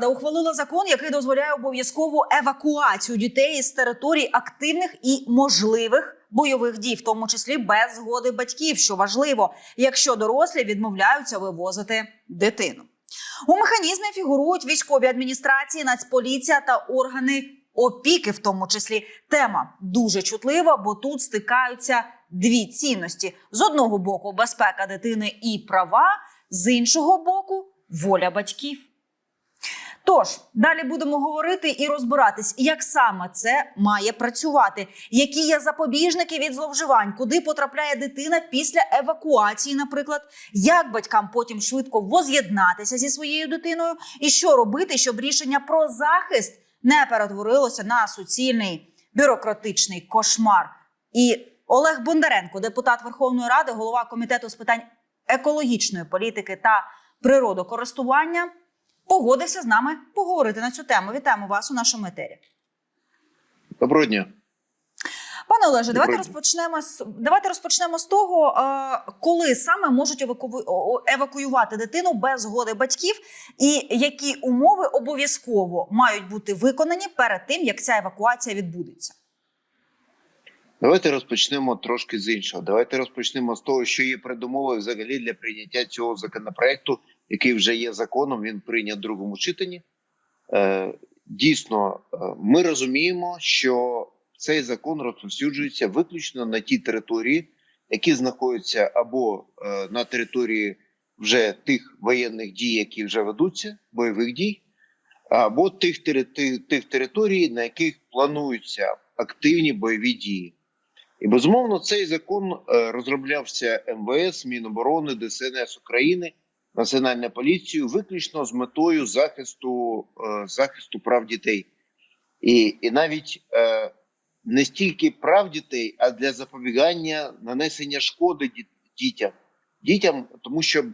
Рада ухвалила закон, який дозволяє обов'язкову евакуацію дітей із територій активних і можливих бойових дій, в тому числі без згоди батьків, що важливо, якщо дорослі відмовляються вивозити дитину. У механізмі фігурують військові адміністрації, нацполіція та органи опіки, в тому числі. Тема дуже чутлива, бо тут стикаються дві цінності: з одного боку безпека дитини і права, з іншого боку воля батьків. Тож далі будемо говорити і розбиратись, як саме це має працювати, які є запобіжники від зловживань, куди потрапляє дитина після евакуації, наприклад, як батькам потім швидко воз'єднатися зі своєю дитиною, і що робити, щоб рішення про захист не перетворилося на суцільний бюрократичний кошмар. І Олег Бондаренко, депутат Верховної Ради, голова комітету з питань екологічної політики та природокористування, погодився з нами поговорити на цю тему. Вітаємо вас у нашому етері. Доброго дня. Пане Олеже, давайте розпочнемо з давайте розпочнемо з того, е, коли саме можуть еваку... евакуювати дитину без згоди батьків, і які умови обов'язково мають бути виконані перед тим, як ця евакуація відбудеться. Давайте розпочнемо трошки з іншого. Давайте розпочнемо з того, що є передумовою взагалі для прийняття цього законопроекту, який вже є законом. Він прийнят в другому читанні. Е, дійсно, е, ми розуміємо, що цей закон розповсюджується виключно на ті території, які знаходяться або е, на території вже тих воєнних дій, які вже ведуться, бойових дій, або тих, тих, тих територій, на яких плануються активні бойові дії. І безумовно, цей закон розроблявся МВС, Міноборони, ДСНС України, Національна поліцію виключно з метою захисту, е, захисту прав дітей. І, і навіть е, не стільки прав дітей, а для запобігання нанесення шкоди дітям. Дітям, тому що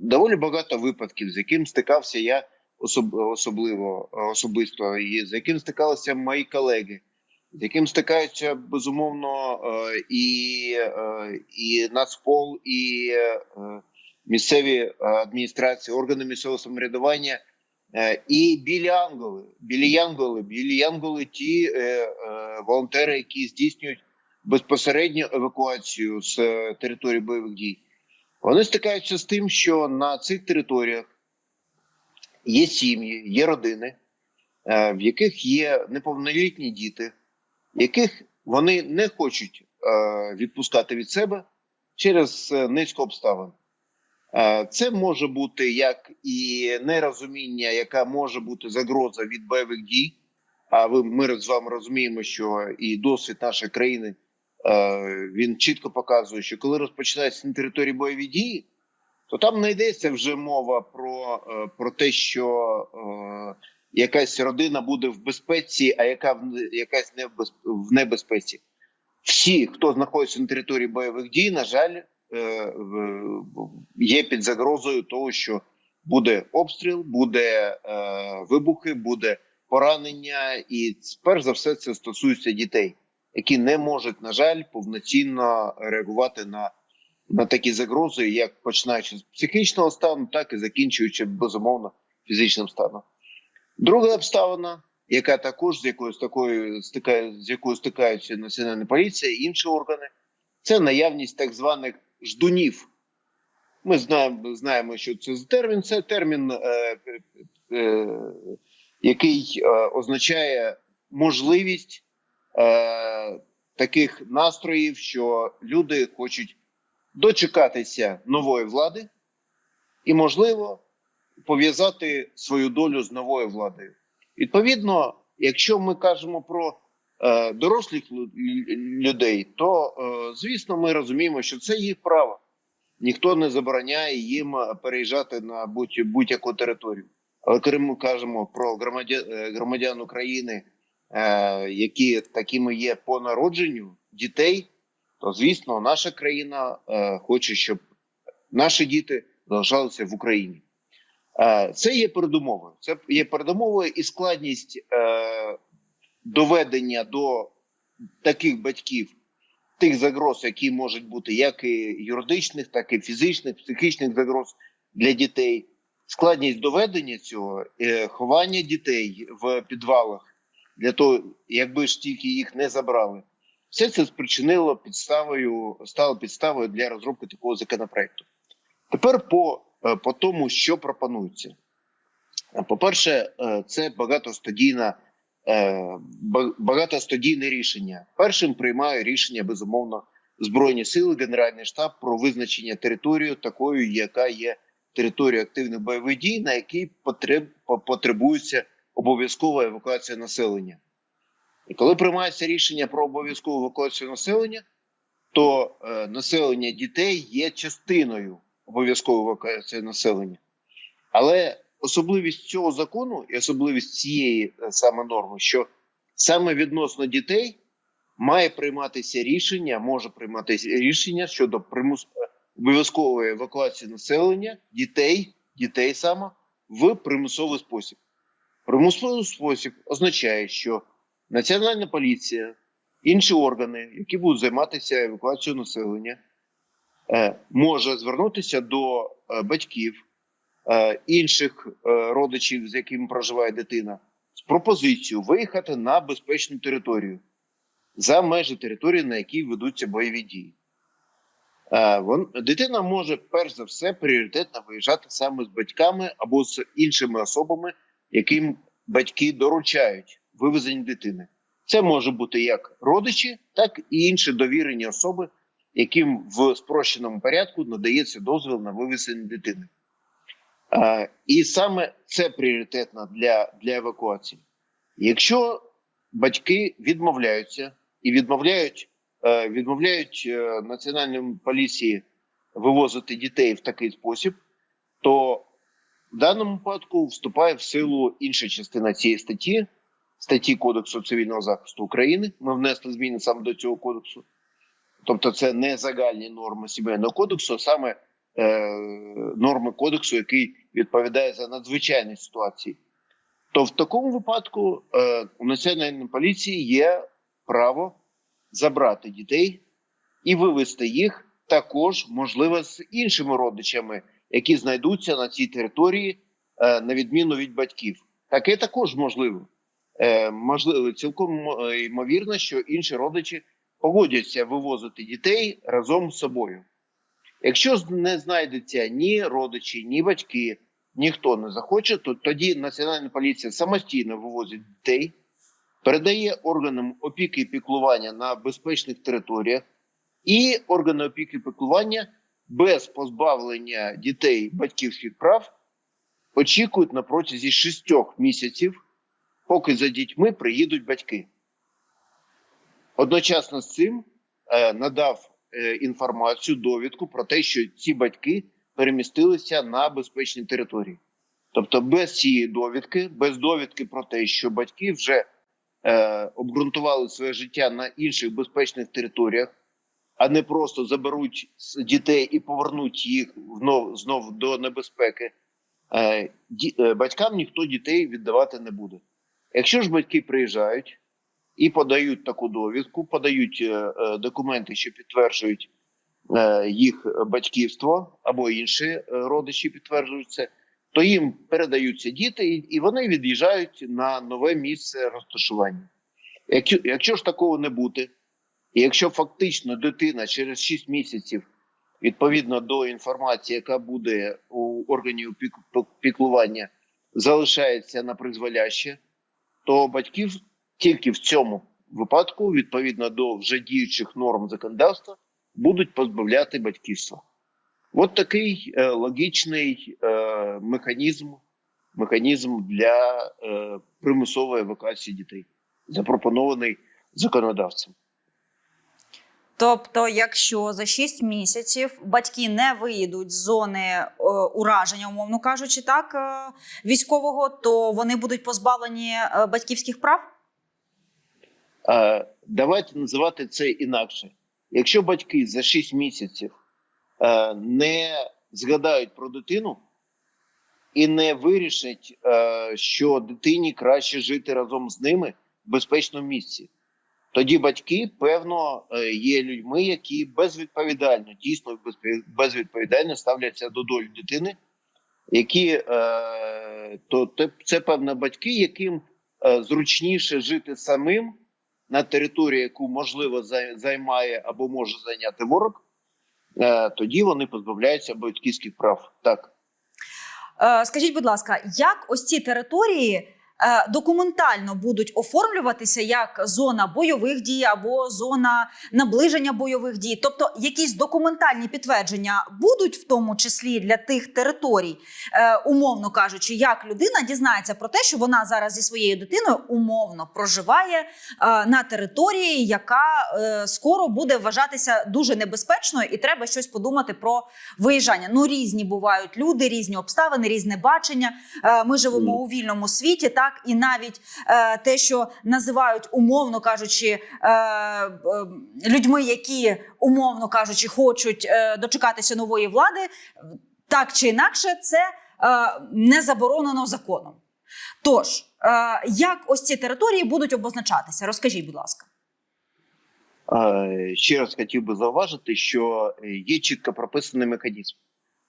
доволі багато випадків, з яким стикався я особ, особливо особисто, і з яким стикалися мої колеги з яким стикаються безумовно е, і, е, і Нацпол, і е, місцеві е, адміністрації, органи місцевого самоврядування, е, і білі янголи, білі янголи, білі янголи, ті е, волонтери, які здійснюють безпосередню евакуацію з території бойових дій. Вони стикаються з тим, що на цих територіях є сім'ї, є родини, в яких є неповнолітні діти яких вони не хочуть відпускати від себе через низку обставин. Це може бути як і нерозуміння, яка може бути загроза від бойових дій. А ви ми з вами розуміємо, що і досвід нашої країни він чітко показує, що коли розпочинаються на території бойові дії, то там не йдеться вже мова про, е, про те, що е, якась родина буде в безпеці, а яка в якась не в, без, в небезпеці. Всі, хто знаходиться на території бойових дій, на жаль, є під загрозою того, що буде обстріл, буде е, вибухи, буде поранення, і перш за все це стосується дітей, які не можуть, на жаль, повноцінно реагувати на, на такі загрози, як починаючи з психічного стану, так і закінчуючи безумовно фізичним станом. Друга обставина, яка також з якою з такою стикає, з якою стикаються національна поліція і інші органи, це наявність так званих ждунів. Ми знаємо, знаємо, що це за термін. Це термін, е, е, який е, означає можливість е, таких настроїв, що люди хочуть дочекатися нової влади і, можливо, пов'язати свою долю з новою владою. Відповідно, якщо ми кажемо про е, дорослих лю- лю- людей, то е, звісно, ми розуміємо, що це їх право. Ніхто не забороняє їм е, переїжджати на будь- будь-яку територію. Але коли ми кажемо про громадян, України, е, які такими є по народженню дітей, то звісно, наша країна е, хоче, щоб наші діти залишалися в Україні. Е, Це є передумовою. Це є передумовою і складність е, доведення до таких батьків тих загроз, які можуть бути як і юридичних, так і фізичних, психічних загроз для дітей. складність доведення цього, е, ховання дітей в підвалах для того, якби ж тільки їх не забрали, все це спричинило підставою, стало підставою для розробки такого законопроекту. Тепер по, е, по тому, що пропонується. По-перше, е, це багатостадійна, ба- багатостадійне рішення. Першим приймає рішення безумовно Збройні сили, Генеральний штаб про визначення території такою, яка є територією активних бойових дій, на якій потребується обов'язкова евакуація населення. І коли приймається рішення про обов'язкову евакуацію населення, то е, населення дітей є частиною обов'язкової евакуації населення. Але особливість цього закону і особливість цієї е, саме норми, що саме відносно дітей має прийматися рішення, може прийматися рішення щодо примус е, обов'язкової евакуації населення дітей, дітей саме в примусовий спосіб. Примусовий спосіб означає, що Національна поліція, інші органи, які будуть займатися евакуацією населення, е, може звернутися до батьків інших е, родичів, з якими проживає дитина, з пропозицією виїхати на безпечну територію за межі території, на якій ведуться бойові дії. Е, Дитина може перш за все пріоритетно виїжджати саме з батьками або з іншими особами, яким батьки доручають вивезення дитини. Це може бути як родичі, так і інші довірені особи, яким в спрощеному порядку надається дозвіл на вивезення дитини. І саме це пріоритетно для, для евакуації. Якщо батьки відмовляються і відмовляють, е, відмовляють е, національній поліції вивозити дітей в такий спосіб, то в даному випадку вступає в силу інша частина цієї статті, статті Кодексу цивільного захисту України. Ми внесли зміни саме до цього кодексу. Тобто, це не загальні норми сімейного кодексу, а саме норми кодексу, який відповідає за надзвичайні ситуації. То в такому випадку е, у національної поліції є право забрати дітей і вивезти їх також, можливо, з іншими родичами, які знайдуться на цій території, е, на відміну від батьків. Таке також можливо. Е, можливо, цілком е, ймовірно, що інші родичі погодяться вивозити дітей разом з собою. Якщо не знайдеться ні родичі, ні батьки, ніхто не захоче, то тоді Національна поліція самостійно вивозить дітей, передає органам опіки і піклування на безпечних територіях, і органи опіки і піклування без позбавлення дітей батьківських прав очікують на протязі шістьох місяців, поки за дітьми приїдуть батьки. Одночасно з цим е, надав інформацію, довідку про те, що ці батьки перемістилися на безпечні території. Тобто, без цієї довідки, без довідки про те, що батьки вже е, обґрунтували своє життя на інших безпечних територіях, а не просто заберуть дітей і повернуть їх знов, знов до небезпеки. Е, е, батькам ніхто дітей віддавати не буде. Якщо ж батьки приїжджають і подають таку довідку, подають е, е, документи, що підтверджують е, їх батьківство або інші родичі підтверджують це, то їм передаються діти, і, вони від'їжджають на нове місце розташування. Якщо, якщо ж такого не буде, і якщо фактично дитина через 6 місяців, відповідно до інформації, яка буде у органів пік- піклування, залишається на призволяще, то батьків тільки в цьому випадку, відповідно до вже діючих норм законодавства, будуть позбавляти батьківства. От такий е, логічний е, механізм, механізм для е, примусової евакуації дітей, запропонований законодавцем. Тобто, якщо за 6 місяців батьки не виїдуть з зони е, ураження, умовно кажучи, так е, військового, то вони будуть позбавлені е, батьківських прав? Давайте називати це інакше. Якщо батьки за 6 місяців не згадають про дитину і не вирішать, що дитині краще жити разом з ними в безпечному місці, тоді батьки, певно, е, є людьми, які безвідповідально, дійсно безвідповідально ставляться до долі дитини які е, то це певно батьки, яким е, зручніше жити самим на території, яку можливо зай- займає або може зайняти ворог. Е, тоді вони позбавляються батьківських прав. Так. Е, Скажіть, будь ласка, як ось ці території документально будуть оформлюватися як зона бойових дій або зона наближення бойових дій? Тобто, якісь документальні підтвердження будуть в тому числі для тих територій, е, умовно кажучи, як людина дізнається про те, що вона зараз зі своєю дитиною умовно проживає е, на території, яка е, скоро буде вважатися дуже небезпечною, і треба щось подумати про виїжджання. Ну різні бувають люди, різні обставини, різне бачення. Е, Ми живемо у вільному світі, так і навіть е, те, що називають умовно кажучи, е, е, людьми, які умовно кажучи, хочуть е, дочекатися нової влади, так чи інакше, це е, не заборонено законом. Тож, е, як ось ці території будуть обозначатися? Розкажіть, будь ласка. Е, Ще раз хотів би зауважити, що е, є чітко прописаний механізм.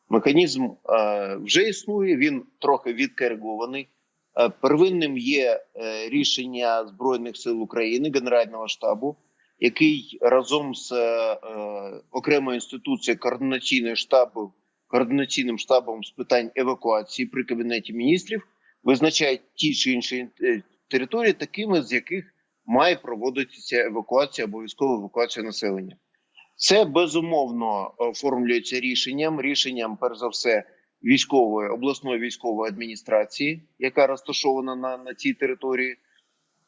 Механізм е, вже існує, він трохи відкоригований. Е, Первинним є е, рішення Збройних сил України, Генерального штабу, який разом з е, окремою інституцією координаційною штабу, координаційним штабом з питань евакуації при кабінеті міністрів визначає ті чи інші території, такими з яких має проводитися евакуація, обов'язкова евакуація населення. Це безумовно оформлюється рішенням, рішенням, перш за все, військової обласної військової адміністрації, яка розташована на, на цій території,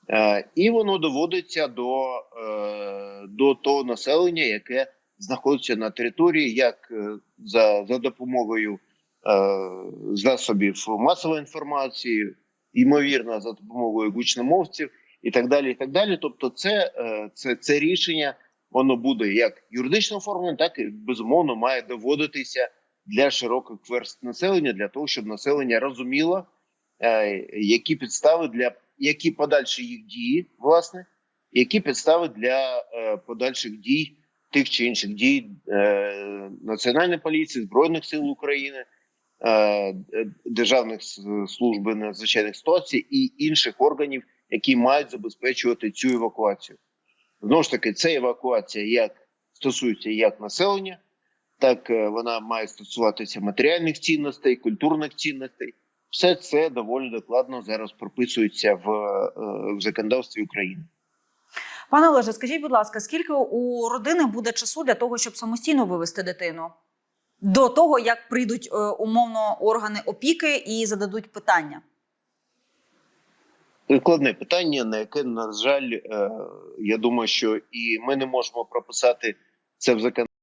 е, і воно доводиться до, е, до того населення, яке знаходиться на території, як е, за, за допомогою е, засобів масової інформації, ймовірно, за допомогою гучномовців і так далі. І так далі. Тобто, це, е, це, це рішення воно буде як юридично оформлене, так і безумовно має доводитися для широких верст населення, для того, щоб населення розуміло, е, які підстави для які подальші їх дії, власне, які підстави для е, подальших дій тих чи інших дій е, Національної поліції, Збройних сил України. Державних служб надзвичайних ситуацій і інших органів, які мають забезпечувати цю евакуацію. Знову ж таки, це евакуація як стосується як населення, так е, вона має стосуватися матеріальних цінностей, культурних цінностей. Все це доволі докладно зараз прописується в, е, в законодавстві України. Пане Олеже, скажіть, будь ласка, скільки у родини буде часу для того, щоб самостійно вивести дитину? До того, як прийдуть е, умовно органи опіки і зададуть питання. Складне питання, на яке, на жаль, я думаю, що і ми не можемо прописати це в законодавстві.